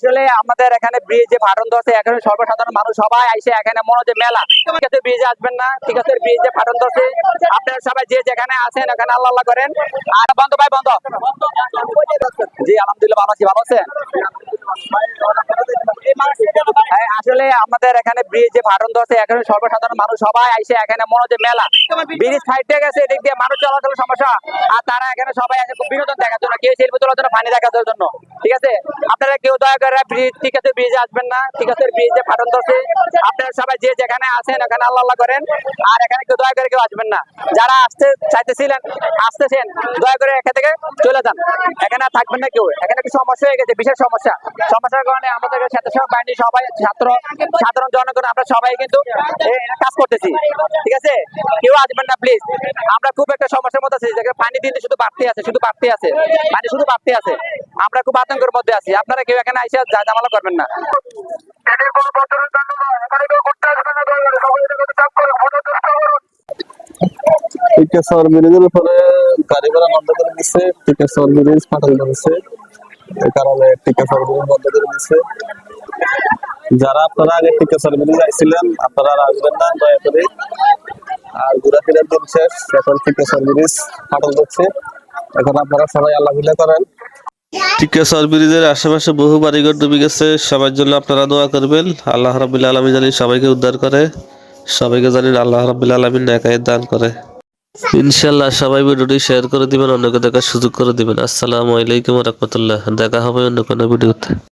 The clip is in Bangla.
আসলে আমাদের এখানে ব্রিজে ফাটন ধরছে, এখানে সর্বসাধারণ মানুষ সবাই আইসে এখানে মনে হচ্ছে মেলা। ঠিক আছে ব্রিজে আসবেন না। ঠিক আছে ব্রিজে ফাটন ধরছে। আপনারা সবাই যে যেখানে আছেন, এখানে আল্লাহ আল্লাহ করেন। আর বন্ধ ভাই, বন্ধ। জি, আলহামদুলিল্লাহ, ভালো আছি, ভালো আছেন? আসলে আমাদের এখানে ব্রিজে ফাটন ধরছে, এখানে সর্বসাধারণ মানুষ সবাই আইসে এখানে মনে হচ্ছে মেলা। ব্রিজ ফাইটে গেছে, এদিক দিয়ে মানুষ চলাচলের সমস্যা। আর তারা এখানে সবাই আছে খুব বিনোদন দেখার জন্য, কেউ সেলফি তোলার জন্য পানি দেখার জন্য। ঠিক আছে? আপনারা কেউ দয়া করে ব্রিজ ঠিক আছে ব্রিজে আসবেন না। ঠিক আছে ব্রিজে ফাটন ধরছে। আপনারা সবাই যে যেখানে আছেন এখানে আল্লাহ আল্লাহ করেন। আর এখানে কেউ দয়া করে কেউ আসবেন না। যারা আসতে চাইতেছিলেন, আসতেছেন, দয়া করে এখান থেকে চলে যান। এখানে থাকবেন না কেউ। এখানে একটু সমস্যা হয়ে গেছে? বিশেষ সমস্যা। সমস্যার কারণে আমাদের স্বেচ্ছাসেবক বাহিনী সবাই ছাত্র সাধারণ জনগণ আমরা সবাই কিন্তু কাজ করতেছি। ঠিক আছে? কেউ আসবেন না প্লিজ আমরা খুব একটা সমস্যার মধ্যে আছি যেখানে পানি দিন শুধু বাড়তে আছে শুধু বাড়তে আছে। পানি শুধু বাড়তে আছে। আমরা খুব আতঙ্কের মধ্যে আছি। আপনারা কেউ এখানে এসে যা জামালা করবেন না। টিকেশ্বর ব্রিজের উপরে গাড়ি ঘোড়া বন্ধ করে দিচ্ছে ব্রিজ এই কারণে টিকেশ্বর ব্রিজ বন্ধ করে দিচ্ছে যারা আপনারা আগে টিকেশ্বর ব্রিজ আইছিলেন আপনারা আসবেন না, দয়া করে। আর ঘোরাফেরার দিন শেষ এখন টিকেশ্বর ব্রিজ ফাটল ধরছে এখন আপনারা সবাই আল্লাহ মিলে করেন। টিকেশ্বর ব্রিজের আশেপাশে বহু বাড়িঘর ডুবে গেছে। সবার জন্য আপনারা দোয়া করবেন। আল্লাহ রাব্বুল আলামিন জানি সবাইকে উদ্ধার করে। সবাইকে জানেন আল্লাহ রাব্বুল আলামিন নেকায়েত দান করে। ইনশাল্লাহ সবাই ভিডিওটি শেয়ার করে দিবেন, অন্যকে দেখার সুযোগ করে দিবেন। আসসালামু আলাইকুম রহমতুল্লাহ। দেখা হবে অন্য কোনো ভিডিওতে।